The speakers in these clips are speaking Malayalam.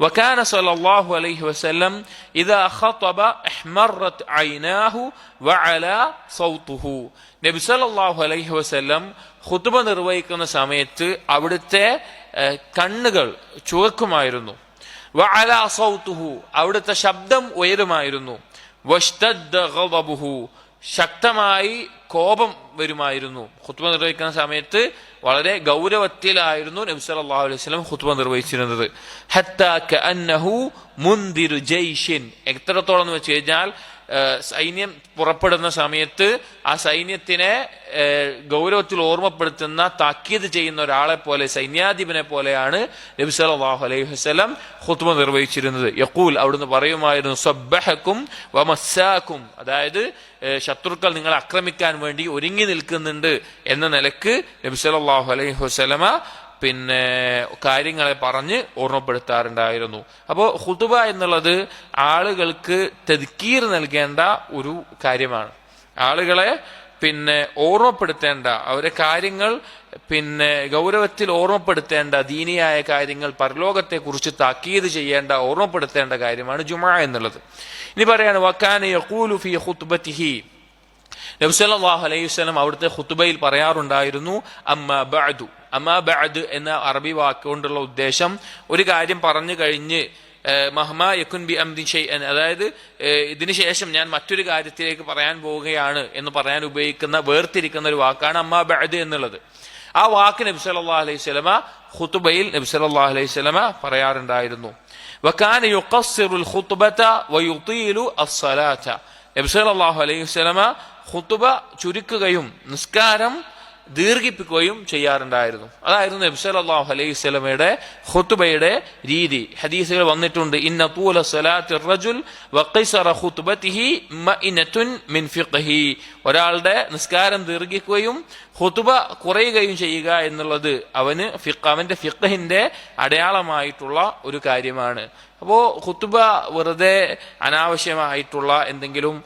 وكان صلى الله عليه وسلم إذا خطب احمرت عيناه وعلى صوته നബി സല്ലല്ലാഹു അലൈഹി വസല്ലം ഖുതുബ നിർവഹിക്കുന്ന സമയത്ത് അവിടുത്തെ ഏഹ്, കണ്ണുകൾ ചുവക്കുമായിരുന്നു വഅല സൗത്തുഹു അവിടുത്തെ ശബ്ദം ഉയരുമായിരുന്നു വഷ്തദ്ദ ഗളബുഹു ശക്തമായി കോപം വരുമായിരുന്നു ഖുത്ബ നിർവഹിക്കുന്ന സമയത്ത് വളരെ ഗൗരവത്തിലായിരുന്നു നബി സല്ലല്ലാഹു അലൈഹി വസല്ലം ഖുത്ബ നിർവഹിച്ചിരുന്നത്. ഹത്താ കഅന്നഹു മുൻദിരു ജയ്ഷിൻ. എത്രത്തോളം എന്ന് വെച്ച് കഴിഞ്ഞാൽ സൈന്യം പുറപ്പെടുന്ന സമയത്ത് ആ സൈന്യത്തിനെ ഗൗരവത്തിൽ ഓർമ്മപ്പെടുത്തുന്ന താക്കീത് ചെയ്യുന്ന ഒരാളെ പോലെ സൈന്യാധിപനെ പോലെയാണ് നബി സല്ലല്ലാഹു അലൈഹി വസല്ലം ഖുത്ബ നിർവഹിച്ചിരുന്നത്. യക്കൂൽ അവിടുന്ന് പറയുമായിരുന്നു സബ്ബഹക്കും വമസ്സാക്കും അതായത് ശത്രുക്കൾ നിങ്ങളെ ആക്രമിക്കാൻ വേണ്ടി ഒരുങ്ങി നിൽക്കുന്നുണ്ട് എന്ന നിലയ്ക്ക് നബി സല്ലല്ലാഹു അലൈഹി വസല്ലമ പിന്നെ കാര്യങ്ങളെ പറഞ്ഞ് ഓർമ്മപ്പെടുത്താറുണ്ടായിരുന്നു. അപ്പോൾ ഹുതുബ എന്നുള്ളത് ആളുകൾക്ക് തെതുക്കീർ നൽകേണ്ട ഒരു കാര്യമാണ്. ആളുകളെ പിന്നെ ഓർമ്മപ്പെടുത്തേണ്ട അവരെ കാര്യങ്ങൾ പിന്നെ ഗൗരവത്തിൽ ഓർമ്മപ്പെടുത്തേണ്ട ദീനിയായ കാര്യങ്ങൾ പരലോകത്തെ കുറിച്ച് താക്കീത് ചെയ്യേണ്ട ഓർമ്മപ്പെടുത്തേണ്ട കാര്യമാണ് ജുമാ എന്നുള്ളത്. ഇനി പറയാണ് വക്കാന യഖൂലു നബ്സല്ലാഹു അലൈഹി വസ്ലം അവിടുത്തെ ഹുത്തുബയിൽ പറയാറുണ്ടായിരുന്നു അമ്മ ബഅദു. അമ്മ ബഅദ് എന്ന അറബി വാക്കുകൊണ്ടുള്ള ഉദ്ദേശം ഒരു കാര്യം പറഞ്ഞു കഴിഞ്ഞ് മഹ്മ യക്കുൻ ബി അംദിൻ ഷൈഅൻ അതായത് ഇതിന് ശേഷം ഞാൻ മറ്റൊരു കാര്യത്തിലേക്ക് പറയാൻ പോവുകയാണ് എന്ന് പറയാൻ ഉപയോഗിക്കുന്ന വേർതിരിക്കുന്ന ഒരു വാക്കാണ് അമ്മ ബഅദ് എന്നുള്ളത്. ആ വാക്ക് നബി സല്ലല്ലാഹു അലൈഹി സ്വലമ ഖുതുബയിൽ നബി സല്ലല്ലാഹു അലൈഹി സ്വലമ പറയാറുണ്ടായിരുന്നു. വകാന യുഖസ്സിറുൽ ഖുത്ബത വയുതീലു അസ്സലാത. നബി സല്ലല്ലാഹു അലൈഹി സ്വലമ ഖുതുബ ചുരുക്കുകയും നിസ്കാരം ദീർഘിപ്പിക്കുകയും ചെയ്യാറുണ്ടായിരുന്നു. അതായിരുന്നു നബി സല്ലല്ലാഹു അലൈഹി വസല്ലമയുടെ ഖുത്ബയുടെ രീതി. ഹദീസുകൾ വന്നിട്ടുണ്ട് ഇന്ന തൂല സലാത്തി റജുൽ വഖിസറ ഖുത്ബതിഹി മഇനതുൻ മിൻ ഫിഖ്ഹി. ഒരാളുടെ നിസ്കാരം ദീർഘിക്കുകയും ഖുത്ബ കുറയുകയും ചെയ്യുക എന്നുള്ളത് അവന് ഫിഖ് അവന്റെ ഫിഖഹിന്റെ അടയാളമായിട്ടുള്ള ഒരു കാര്യമാണ്. അപ്പോ ഖുത്തുബ വെറുതെ അനാവശ്യമായിട്ടുള്ള എന്തെങ്കിലും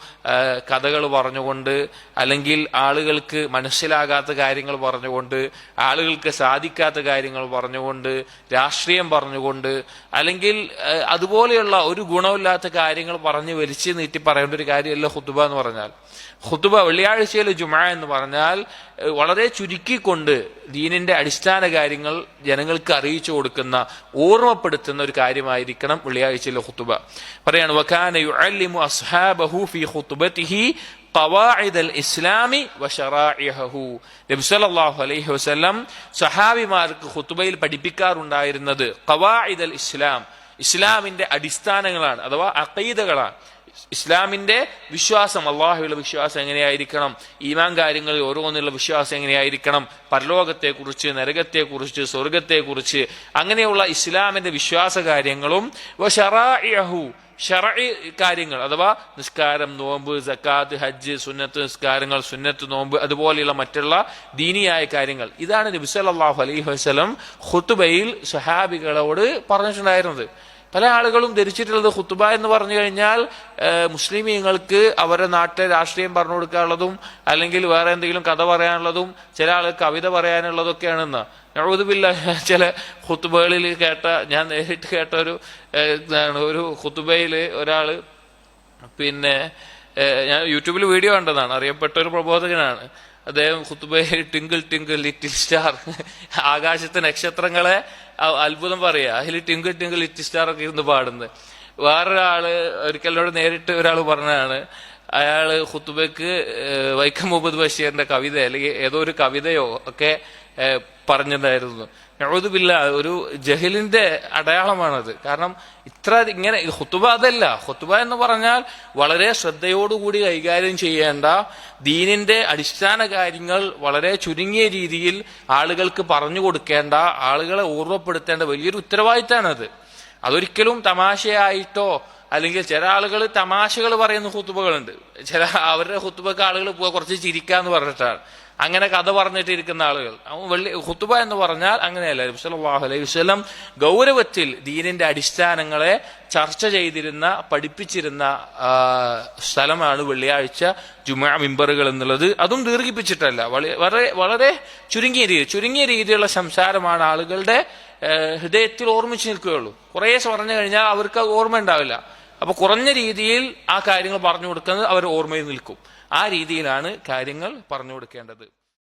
കഥകൾ പറഞ്ഞുകൊണ്ട് അല്ലെങ്കിൽ ആളുകൾക്ക് മനസ്സിലാകാത്ത കാര്യങ്ങൾ പറഞ്ഞുകൊണ്ട് ആളുകൾക്ക് സാധിക്കാത്ത കാര്യങ്ങൾ പറഞ്ഞുകൊണ്ട് രാഷ്ട്രീയം പറഞ്ഞുകൊണ്ട് അല്ലെങ്കിൽ അതുപോലെയുള്ള ഒരു ഗുണമില്ലാത്ത കാര്യങ്ങൾ പറഞ്ഞ് വലിച്ച് നീട്ടി പറയേണ്ട ഒരു കാര്യമല്ല ഖുത്തുബ എന്ന് പറഞ്ഞാൽ. ഖുത്തുബ വെള്ളിയാഴ്ചയിലെ ജുമ എന്ന് പറഞ്ഞാൽ വളരെ ചുരുക്കിക്കൊണ്ട് ദീനിന്റെ അടിസ്ഥാന കാര്യങ്ങൾ ജനങ്ങൾക്ക് അറിയിച്ചു കൊടുക്കുന്ന ഓർമ്മപ്പെടുത്തുന്ന ഒരു കാര്യമായിരിക്കണം വെള്ളിയാഴ്ചയിലെ ഹുതുബ പറയാണ് യുഅല്ലിമു അസ്ഹാബഹു ഫീ ഖുതുബതിഹി ഖവാഇദ് അൽ ഇസ്ലാമി വശറാഇഹു നബി സല്ലല്ലാഹു അലൈഹി വസല്ലം സഹാബിമാർക്ക് ഖുതുബയിൽ പഠിപ്പിക്കാറുണ്ടായിരുന്നത് ഖവാഇദ് അൽ ഇസ്ലാം. ഇസ്ലാമിന്റെ അടിസ്ഥാനങ്ങളാണ് അഥവാ അഖീദകളാണ്. ഇസ്ലാമിന്റെ വിശ്വാസം അള്ളാഹുവിലുള്ള വിശ്വാസം എങ്ങനെയായിരിക്കണം? ഈമാൻ കാര്യങ്ങളിൽ ഓരോന്നിലുള്ള വിശ്വാസം എങ്ങനെയായിരിക്കണം? പരലോകത്തെക്കുറിച്ച് നരകത്തെക്കുറിച്ച് സ്വർഗത്തെക്കുറിച്ച് അങ്ങനെയുള്ള ഇസ്ലാമിന്റെ വിശ്വാസ കാര്യങ്ങളും ഷറഇ കാര്യങ്ങൾ അഥവാ നിസ്കാരം നോമ്പ് സക്കാത്ത് ഹജ്ജ് സുന്നത്ത് നിസ്കാരങ്ങൾ സുന്നത്ത് നോമ്പ് അതുപോലെയുള്ള മറ്റുള്ള ദീനിയായ കാര്യങ്ങൾ. ഇതാണ് നബി സല്ലല്ലാഹു അലൈഹി വസല്ലം ഖുത്ബയിൽ സഹാബികളോട് പറഞ്ഞിട്ടുണ്ടായിരുന്നത്. പല ആളുകളും ധരിച്ചിട്ടുള്ളത് ഖുത്തുബ എന്ന് പറഞ്ഞു കഴിഞ്ഞാൽ മുസ്ലിമീങ്ങൾക്ക് അവരുടെ നാട്ടിലെ രാഷ്ട്രീയം പറഞ്ഞു കൊടുക്കാനുള്ളതും അല്ലെങ്കിൽ വേറെ എന്തെങ്കിലും കഥ പറയാനുള്ളതും ചില ആൾ കവിത പറയാനുള്ളതൊക്കെയാണെന്ന്. നഴുതുമില്ല ചില ഹുത്തുബകളിൽ കേട്ട ഞാൻ നേരിട്ട് കേട്ട ഒരു എന്താണ് ഒരു ഹുത്തുബയിൽ ഒരാൾ പിന്നെ ഞാൻ യൂട്യൂബിൽ വീഡിയോ കണ്ടതാണ് അറിയപ്പെട്ട ഒരു പ്രബോധകനാണ്. അദ്ദേഹം ഖുത്തുബയിൽ ടിങ്കിൾ ടിങ്കിൾ ലിറ്റിൽ സ്റ്റാർ ആകാശത്തെ നക്ഷത്രങ്ങളെ അത്ഭുതം പറയുക. അതിൽ ടിങ്കിൾ ടിങ്കിൾ ലിറ്റിൽ സ്റ്റാർ ഒക്കെ ഇരുന്ന് പാടുന്നത്. വേറൊരാൾ ഒരിക്കലോട് നേരിട്ട് ഒരാൾ പറഞ്ഞതാണ് അയാൾ ഖുത്തുബയ്ക്ക് വൈക്കം മുഹമ്മദ് ബഷീറിന്റെ കവിത അല്ലെങ്കിൽ ഏതോ ഒരു കവിതയോ ഒക്കെ ഏഹ്, ഞാൻ ഒരു ജഹലിന്റെ അടയാളമാണത്. കാരണം ഇത്ര ഇങ്ങനെ ഹുത്തുബ അതല്ല. ഹുത്തുബ എന്ന് പറഞ്ഞാൽ വളരെ ശ്രദ്ധയോടുകൂടി കൈകാര്യം ചെയ്യേണ്ട ദീനിന്റെ അടിസ്ഥാന കാര്യങ്ങൾ വളരെ ചുരുങ്ങിയ രീതിയിൽ ആളുകൾക്ക് പറഞ്ഞു കൊടുക്കേണ്ട ആളുകളെ ഓർമ്മപ്പെടുത്തേണ്ട വലിയൊരു ഉത്തരവാദിത്തമാണത്. അതൊരിക്കലും തമാശയായിട്ടോ അല്ലെങ്കിൽ ചില ആളുകൾ തമാശകൾ പറയുന്ന ഹുത്തുബകളുണ്ട് ചില അവരുടെ ഹുത്തുബക്ക് ആളുകൾ കുറച്ച് ചിരിക്കാന്ന് പറഞ്ഞിട്ടാണ്. അങ്ങനെ കഥ പറഞ്ഞിട്ടിരിക്കുന്ന ആളുകൾ. വെള്ളി ഹുത്തുബ എന്ന് പറഞ്ഞാൽ അങ്ങനെയല്ല. നബി സല്ലല്ലാഹു അലൈഹി വസ്ലം ഗൗരവത്തിൽ ദീനിന്റെ അടിസ്ഥാനങ്ങളെ ചർച്ച ചെയ്തിരുന്ന പഠിപ്പിച്ചിരുന്ന സ്ഥലമാണ് വെള്ളിയാഴ്ച ജുമാ മിമ്പറുകൾ എന്നുള്ളത്. അതും ദീർഘിപ്പിച്ചിട്ടല്ല. വള- വളരെ വളരെ ചുരുങ്ങിയ രീതി ചുരുങ്ങിയ രീതിയിലുള്ള സംസാരമാണ് ആളുകളുടെ ഹൃദയത്തിൽ ഓർമ്മിച്ച് നിൽക്കുകയുള്ളൂ. കുറേ പറഞ്ഞു കഴിഞ്ഞാൽ അവർക്ക് ഓർമ്മ ഉണ്ടാവില്ല. അപ്പൊ കുറഞ്ഞ രീതിയിൽ ആ കാര്യങ്ങൾ പറഞ്ഞു കൊടുക്കുന്നത് അവർ ഓർമ്മയിൽ നിൽക്കും. ആ രീതിയിലാണ് കാര്യങ്ങൾ പറഞ്ഞു കൊടുക്കേണ്ടത്.